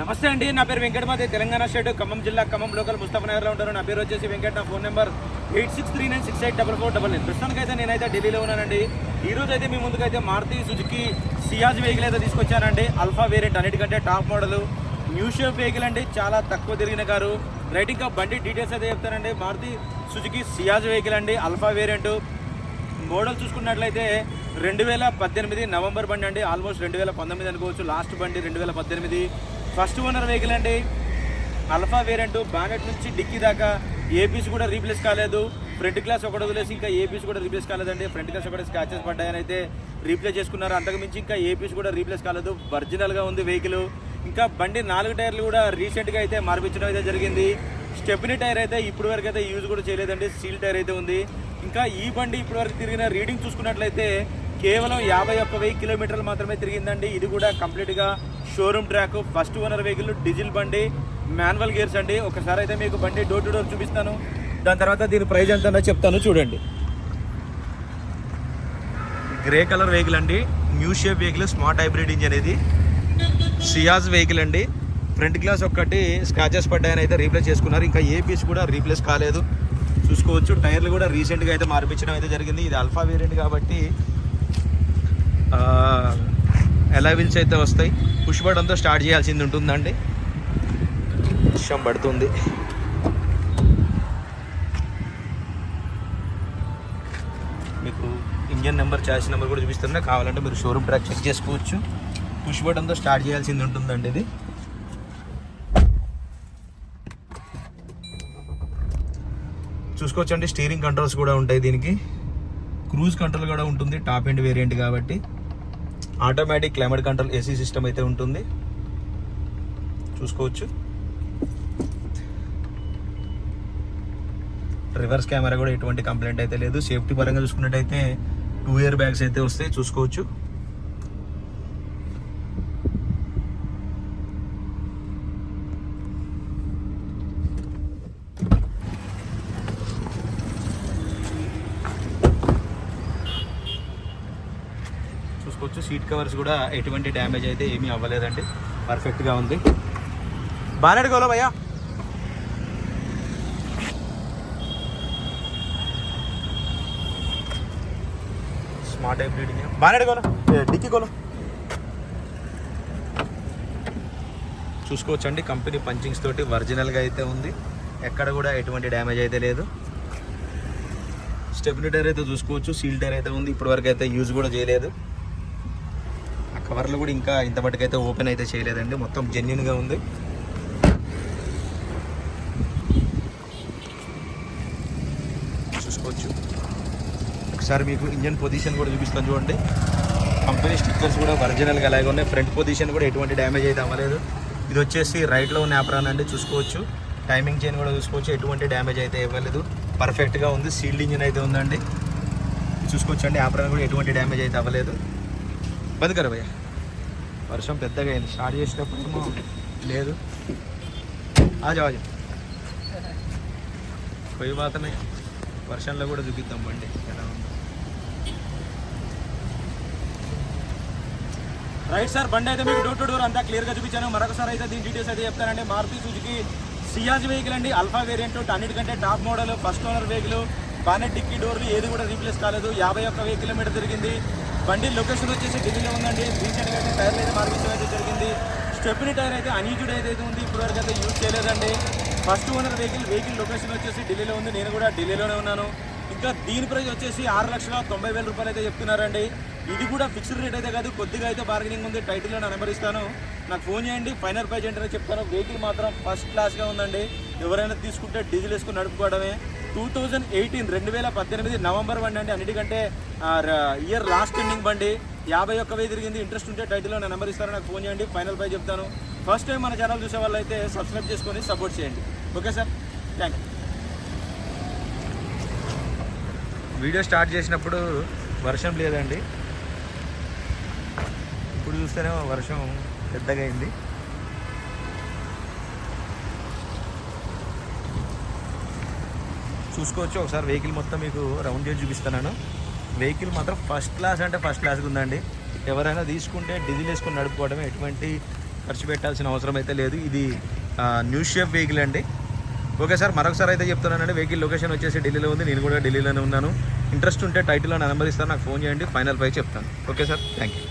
నమస్తే అండి నా పేరు వెంకటమాది తెలంగాణ స్టేట్ ఖమ్మం జిల్లా ఖమ్మం లోకల్ ముస్తఫా నగర్లో ఉంటారు. నా పేరు వచ్చేసి వెంకట నా phone number eight six three nine six eight double four double nine ప్రస్తుతానికైతే అయితే నేనైతే ఢిల్లీలో ఉన్నానండి. ఈ రోజు అయితే మీ ముందుకైతే మారుతి సుజుకి సియాజ్ వెహికల్ అయితే తీసుకొచ్చానండి. అల్ఫా వేరియంట్ అన్నిటికంటే top model new shape vehicle అండి. చాలా తక్కువ తిరిగిన కారు. రైట్ ఇంకా బండి డీటెయిల్స్ అయితే చెప్తానండి. మారుతి సుజుకి సియాజ్ వెహికల్ అండి అల్ఫా వేరియంట్ మోడల్ చూసుకున్నట్లయితే రెండు వేల పద్దెనిమిది నవంబర్ బండి అండి. ఆల్మోస్ట్ రెండు వేల పంతొమ్మిది అనుకోవచ్చు. లాస్ట్ బండి రెండు వేల పద్దెనిమిది. ఫస్ట్ ఓనర్ వెహికల్ అండి. అల్ఫా వేరియంట్ బానెట్ నుంచి డిక్కీ దాకా ఏపీస్ కూడా రీప్లేస్ కాలేదు. ఫ్రంట్ గ్లాస్ ఒకటి వదిలేసి ఇంకా ఏపీస్ కూడా రీప్లేస్ కాలేదండి. ఫ్రంట్ గ్లాస్ ఒకటి స్క్రాచెస్ పడ్డాయని అయితే రీప్లేస్ చేసుకున్నారు. అంతకుమించి ఇంకా ఏపీస్ కూడా రీప్లేస్ కాలేదు. ఒరిజినల్గా ఉంది వెహికల్ ఇంకా బండి నాలుగు టైర్లు కూడా రీసెంట్గా అయితే మార్పించడం అయితే జరిగింది. స్టెపినీ టైర్ అయితే ఇప్పటి వరకు అయితే యూజ్ కూడా చేయలేదండి. సీల్ టైర్ అయితే ఉంది. ఇంకా ఈ బండి ఇప్పటి వరకు తిరిగిన రీడింగ్ చూసుకున్నట్లయితే కేవలం యాభై ఒక్క వెయ్యి కిలోమీటర్లు మాత్రమే తిరిగిందండి. ఇది కూడా కంప్లీట్గా showroom track first owner vehicle diesel బండి మాన్యువల్ గేర్స్ అండి. ఒకసారి అయితే మీకు బండి డోర్ టు డోర్ చూపిస్తాను. దాని తర్వాత దీని ప్రైజ్ ఎంత చెప్తాను చూడండి. గ్రే కలర్ వెహికల్ అండి. New shape vehicle smart hybrid engine అనేది సియాజ్ వెహికల్ అండి. ఫ్రంట్ గ్లాస్ ఒక్కటి స్క్రాచెస్ పడ్డాయని అయితే రీప్లేస్ చేసుకున్నారు. ఇంకా ఏ పీస్ కూడా రీప్లేస్ కాలేదు. చూసుకోవచ్చు. టైర్లు కూడా రీసెంట్గా అయితే మార్పించడం అయితే జరిగింది. ఇది అల్ఫా వేరియంట్ కాబట్టి ఎలవిల్స్ అయితే వస్తాయి? పుష్ బటన్తో స్టార్ట్ చేయాల్సింది ఉంటుందండి. వర్షం పడుతుంది. మీకు ఇంజన్ నెంబర్ చార్జ్ నెంబర్ కూడా చూపిస్తున్నా. కావాలంటే మీరు షోరూమ్ ట్రాక్ చెక్ చేసుకోవచ్చు. పుష్ బటన్తో స్టార్ట్ చేయాల్సింది ఉంటుందండి ఇది. చూసుకోవచ్చండి. స్టీరింగ్ కంట్రోల్స్ కూడా ఉంటాయి దీనికి. క్రూజ్ కంట్రోల్ కూడా ఉంటుంది. టాప్ ఎండ్ వేరియంట్ కాబట్టి. Automatic climate control AC system అయితే ఉంటుంది. చూసుకోవచ్చు. రివర్స్ కెమెరా కూడా ఎటువంటి కంప్లైంట్ అయితే లేదు. సేఫ్టీ పరంగా చూసుకున్నట్టయితే టూ ఇయర్ బ్యాగ్స్ అయితే వస్తాయి. చూసుకోవచ్చు. చూసుకోవచ్చు సీట్ కవర్స్ కూడా ఎటువంటి డ్యామేజ్ అయితే ఏమీ అవ్వలేదండి. పర్ఫెక్ట్గా ఉంది. బాగా అడుగులో భయ్యా. స్మార్ట్ హైబ్రిడ్ బాగా అడుగులో డిక్కీ గోలో చూసుకోవచ్చండి. కంపెనీ పంచింగ్స్ తోటి ఒరిజినల్గా అయితే ఉంది. ఎక్కడ కూడా ఎటువంటి డ్యామేజ్ అయితే లేదు. స్టెబిలిటర్ అయితే చూసుకోవచ్చు. సీల్ టైర్ అయితే ఉంది. ఇప్పటివరకు అయితే యూజ్ కూడా చేయలేదు. కవర్లు కూడా ఇంకా ఇంతమటుకైతే ఓపెన్ అయితే చేయలేదండి. మొత్తం జెన్యున్గా ఉంది. చూసుకోవచ్చు. ఒకసారి మీకు ఇంజన్ పొజిషన్ కూడా చూపిస్తాను చూడండి. కంపెనీ స్టిక్కర్స్ కూడా ఒరిజినల్గా అలాగే ఉన్నాయి. ఫ్రంట్ పొజిషన్ కూడా ఎటువంటి డ్యామేజ్ అయితే అవ్వలేదు. ఇది వచ్చేసి రైట్లో ఉన్న యాప్రాన్ అండి. చూసుకోవచ్చు. టైమింగ్ చైన్ కూడా చూసుకోవచ్చు. ఎటువంటి డ్యామేజ్ అయితే ఇవ్వలేదు. పర్ఫెక్ట్గా ఉంది. సీల్డ్ ఇంజిన్ అయితే ఉందండి. చూసుకోవచ్చు అండి. యాప్రాన్ కూడా ఎటువంటి డ్యామేజ్ అయితే అవ్వలేదు. బతుకరా భయ్య. వర్షం పెద్దగా అయింది. స్టార్ట్ చేసేటప్పుడు లేదు. ఆజా ఆజా పోయి మాత్రమే. వర్షంలో కూడా చూపిద్దాం బండి. ఎలా ఉందో. రైట్ సార్ బండి అయితే మీకు డోర్ టు డోర్ అంతా క్లియర్గా చూపించాను. మరొకసారి అయితే దీని డీటెయిల్స్ అయితే చెప్తానండి. మారుతి సుజుకి సియాజ్ వెహికల్ అండి. అల్ఫా వేరియంట్ అన్నిటికంటే top model first owner vehicle bonnet dicky డోర్లు ఏది కూడా రీప్లేస్ కాలేదు. యాభై ఒక్క వెయ్యి కిలోమీటర్ తిరిగింది. బండి లొకేషన్ వచ్చేసి ఢిల్లీలో ఉందండి. రీసెంట్గా అయితే టైర్లు అయితే మార్పించడం అయితే జరిగింది. స్టెప్ని టైర్ అయితే అన్యూజ్డ్ అయితే ఉంది ఇప్పటివరకు అయితే యూజ్ చేయలేదండి. First owner vehicle vehicle location వచ్చేసి ఢిల్లీలో ఉంది. నేను కూడా ఢిల్లీలోనే ఉన్నాను. ఇంకా దీని ప్రైస్ వచ్చేసి ఆరు లక్షల తొంభై వేల రూపాయలు అయితే చెప్తున్నారండి. ఇది కూడా ఫిక్స్డ్ రేట్ అయితే కాదు కొద్దిగా అయితే బార్గెనింగ్ ఉంది. టైటిల్లో నా నెంబర్ ఇస్తాను. నాకు ఫోన్ చేయండి. ఫైనల్ ప్రైజ్ ఏంటనే చెప్తాను. వెహికల్ మాత్రం ఫస్ట్ క్లాస్గా ఉందండి. ఎవరైనా తీసుకుంటే డీజిల్ వేసుకుని నడుపుకోవడమే. టూ థౌజండ్ ఎయిటీన్ రెండు వేల పద్దెనిమిది నవంబర్ వన్ అండి. అన్నిటికంటే ఇయర్ లాస్ట్ ఎండింగ్ బండి. యాభై ఒక్క వెయ్యి తిరిగింది. ఇంట్రెస్ట్ ఉంటే టైటిల్లో నా నెంబర్ ఇస్తారో నాకు ఫోన్ చేయండి. ఫైనల్ ప్రైజ్ చెప్తాను. ఫస్ట్ టైం మన ఛానల్ చూసే వాళ్ళు అయితే సబ్స్క్రైబ్ చేసుకొని సపోర్ట్ చేయండి. Okay sir? Thank you video start చేసినప్పుడు వర్షం లేదండి. ఇప్పుడు చూస్తేనే వర్షం పెద్దగా అయింది చూసుకోవచ్చు. ఒకసారి వెహికల్ మొత్తం మీకు రౌండ్ చేసి చూపిస్తున్నాను వెహికల్ మాత్రం ఫస్ట్ క్లాస్ అంటే ఫస్ట్ క్లాస్గా ఉందండి. ఎవరైనా తీసుకుంటే డీజిల్ వేసుకుని నడుపుకోవడమే ఎటువంటి ఖర్చు పెట్టాల్సిన అవసరం అయితే లేదు. ఇది న్యూ షేప్ వెహికల్ అండి. ఓకే సార్ మరొకసారి అయితే చెప్తున్నానండి. వెహికల్ లొకేషన్ వచ్చేసి ఢిల్లీలో ఉంది. నేను కూడా ఢిల్లీలోనే ఉన్నాను. ఇంట్రెస్ట్ ఉంటే టైటిల్లో నా నెంబర్ ఇస్తాను నాకు ఫోన్ చేయండి. ఫైనల్ పై చెప్తాను. Okay sir thank you